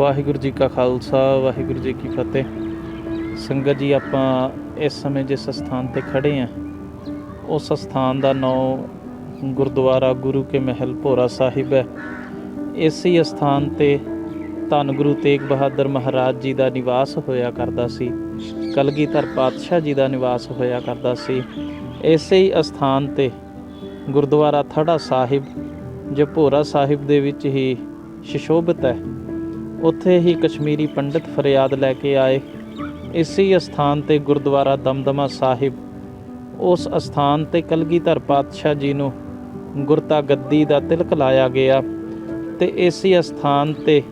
ਵਾਹਿਗੁਰੂ ਜੀ ਕਾ ਖਾਲਸਾ, ਵਾਹਿਗੁਰੂ ਜੀ ਕੀ ਫਤਿਹ। ਸੰਗਤ ਜੀ, ਆਪਾਂ ਇਸ ਸਮੇਂ ਜਿਸ ਸਥਾਨ ਤੇ ਖੜੇ ਆਂ, ਉਸ ਸਥਾਨ ਦਾ ਨਾਮ ਗੁਰਦੁਆਰਾ ਗੁਰੂ ਕੇ ਮਹਿਲ ਭੋਰਾ ਸਾਹਿਬ ਹੈ। ਇਸੇ ਸਥਾਨ ਤੇ ਧੰਨ ਗੁਰੂ ਤੇਗ ਬਹਾਦਰ ਮਹਾਰਾਜ ਜੀ ਦਾ ਨਿਵਾਸ ਹੋਇਆ ਕਰਦਾ ਸੀ, ਕਲਗੀਧਰ ਪਾਤਸ਼ਾਹ ਜੀ ਦਾ ਨਿਵਾਸ ਹੋਇਆ ਕਰਦਾ ਸੀ। ਇਸੇ ਹੀ ਅਸਥਾਨ ਤੇ ਗੁਰਦੁਆਰਾ ਥੜਾ ਸਾਹਿਬ, ਜੋ ਭੋਰਾ ਸਾਹਿਬ ਦੇ ਵਿੱਚ ਹੀ ਸ਼ਿਸ਼ੋਭਿਤ ਹੈ। ਉੱਥੇ ਹੀ ਕਸ਼ਮੀਰੀ ਪੰਡਿਤ ਫਰਿਆਦ ਲੈ ਕੇ ਆਏ। ਇਸੇ ਹੀ ਅਸਥਾਨ ਤੇ ਗੁਰਦੁਆਰਾ ਦਮਦਮਾ ਸਾਹਿਬ। ਉਸ ਅਸਥਾਨ ਤੇ ਕਲਗੀਧਰ ਪਾਤਸ਼ਾਹ ਜੀ ਨੂੰ ਗੁਰਤਾ ਗੱਦੀ ਦਾ ਤਿਲਕ ਲਾਇਆ ਗਿਆ ਤੇ ਇਸੇ ਅਸਥਾਨ ਤੇ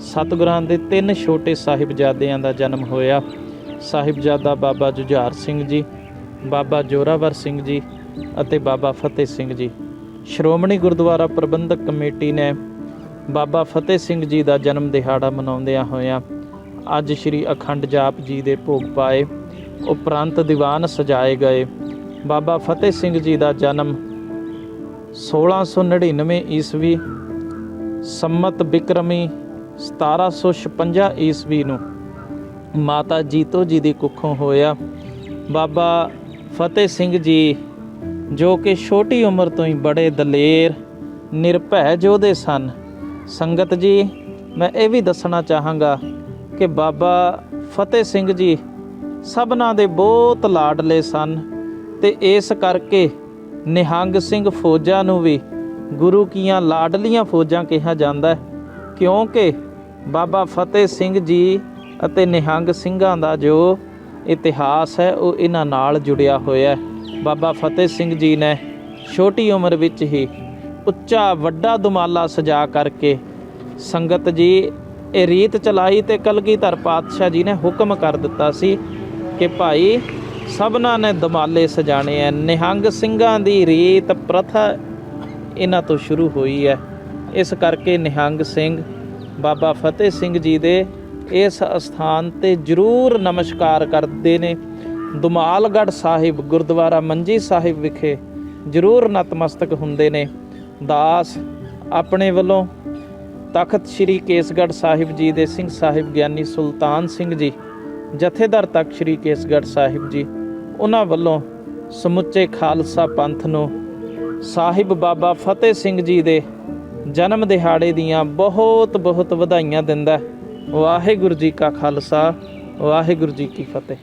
ਸਤਿਗੁਰਾਂ ਦੇ ਤਿੰਨ ਛੋਟੇ ਸਾਹਿਬਜ਼ਾਦਿਆਂ ਦਾ ਜਨਮ ਹੋਇਆ। ਸਾਹਿਬਜ਼ਾਦਾ ਬਾਬਾ ਜੁਝਾਰ ਸਿੰਘ ਜੀ, ਬਾਬਾ ਜੋਰਾਵਰ ਸਿੰਘ ਜੀ ਅਤੇ ਬਾਬਾ ਫਤਿਹ ਸਿੰਘ ਜੀ। ਸ਼੍ਰੋਮਣੀ ਗੁਰਦੁਆਰਾ ਪ੍ਰਬੰਧਕ ਕਮੇਟੀ ਨੇ ਬਾਬਾ ਫਤਿਹ ਸਿੰਘ ਜੀ ਦਾ ਜਨਮ ਦਿਹਾੜਾ ਮਨਾਉਂਦਿਆਂ ਹੋਇਆਂ ਅੱਜ ਸ੍ਰੀ ਅਖੰਡ ਜਾਪ ਜੀ ਦੇ ਭੋਗ ਪਾਏ, ਉਪਰੰਤ ਦੀਵਾਨ ਸਜਾਏ ਗਏ। ਬਾਬਾ ਫਤਿਹ ਸਿੰਘ ਜੀ ਦਾ ਜਨਮ 1699 ਈਸਵੀ ਸੰਮਤ ਬਿਕਰਮੀ 1756 ਈਸਵੀ ਨੂੰ ਮਾਤਾ ਜੀਤੋ ਜੀ ਦੀ ਕੁੱਖੋਂ ਹੋਇਆ। ਬਾਬਾ ਫਤਿਹ ਸਿੰਘ ਜੀ ਜੋ ਕਿ ਛੋਟੀ ਉਮਰ ਤੋਂ ਹੀ ਬੜੇ ਦਲੇਰ, ਨਿਰਭੈ ਯੋਧੇ ਸਨ। ਸੰਗਤ ਜੀ, ਮੈਂ ਇਹ ਵੀ ਦੱਸਣਾ ਚਾਹਾਂਗਾ ਕਿ ਬਾਬਾ ਫਤਿਹ ਸਿੰਘ ਜੀ ਸਭਨਾਂ ਦੇ ਬਹੁਤ ਲਾਡਲੇ ਸਨ ਤੇ ਇਸ ਕਰਕੇ ਨਿਹੰਗ ਸਿੰਘ ਫੌਜਾਂ ਨੂੰ ਵੀ ਗੁਰੂ ਕੀਆਂ ਲਾਡਲੀਆਂ ਫੌਜਾਂ ਕਿਹਾ ਜਾਂਦਾ ਹੈ, ਕਿਉਂਕਿ ਬਾਬਾ ਫਤਿਹ ਸਿੰਘ ਜੀ ਅਤੇ ਨਿਹੰਗ ਸਿੰਘਾਂ ਦਾ ਜੋ ਇਤਿਹਾਸ ਹੈ, ਉਹ ਇਹਨਾਂ ਨਾਲ ਜੁੜਿਆ ਹੋਇਆ ਹੈ। ਬਾਬਾ ਫਤਿਹ ਸਿੰਘ ਜੀ ਨੇ ਛੋਟੀ ਉਮਰ ਵਿੱਚ ਹੀ ਉੱਚਾ ਵੱਡਾ ਦੁਮਾਲਾ ਸਜਾ ਕਰਕੇ ਸੰਗਤ ਜੀ, ਇਹ ਰੀਤ ਚਲਾਈ ਤੇ ਕਲਗੀਧਰ ਪਾਤਸ਼ਾਹ ਜੀ ਨੇ ਹੁਕਮ ਕਰ ਦਿੱਤਾ ਸੀ ਕਿ ਭਾਈ, ਸਭਨਾਂ ਨੇ ਦਮਾਲੇ ਸਜਾਣੇ ਐ। ਨਿਹੰਗ ਸਿੰਘਾਂ ਦੀ ਰੀਤ ਪ੍ਰਥਾ ਇਹਨਾਂ ਤੋਂ ਸ਼ੁਰੂ ਹੋਈ ਹੈ ਇਸ ਕਰਕੇ ਨਿਹੰਗ ਸਿੰਘ, ਬਾਬਾ ਫਤਿਹ ਸਿੰਘ ਜੀ ਦੇ ਇਸ ਸਥਾਨ ਤੇ ਜ਼ਰੂਰ ਨਮਸਕਾਰ ਕਰਦੇ ਨੇ। ਦੁਮਾਲਗੜ੍ਹ ਸਾਹਿਬ, ਗੁਰਦੁਆਰਾ ਮੰਜੀ ਸਾਹਿਬ ਵਿਖੇ ਜ਼ਰੂਰ ਨਤਮਸਤਕ ਹੁੰਦੇ ਨੇ। ਦਾਸ ਆਪਣੇ ਵੱਲੋਂ ਤਖਤ ਸ੍ਰੀ ਕੇਸਗੜ੍ਹ ਸਾਹਿਬ ਜੀ ਦੇ ਸਿੰਘ ਸਾਹਿਬ ਗਿਆਨੀ ਸੁਲਤਾਨ ਸਿੰਘ ਜੀ, ਜਥੇਦਾਰ ਤਖਤ ਸ੍ਰੀ ਕੇਸਗੜ੍ਹ ਸਾਹਿਬ ਜੀ, ਉਹਨਾਂ ਵੱਲੋਂ ਸਮੁੱਚੇ ਖਾਲਸਾ ਪੰਥ ਨੂੰ ਸਾਹਿਬ ਬਾਬਾ ਫਤਿਹ ਸਿੰਘ ਜੀ ਦੇ ਜਨਮ ਦਿਹਾੜੇ ਦੀਆਂ ਬਹੁਤ ਬਹੁਤ ਵਧਾਈਆਂ ਦਿੰਦਾ ਵਾਹਿਗੁਰੂ ਜੀ ਕਾ ਖਾਲਸਾ, ਵਾਹਿਗੁਰੂ ਜੀ ਕੀ ਫਤਿਹ।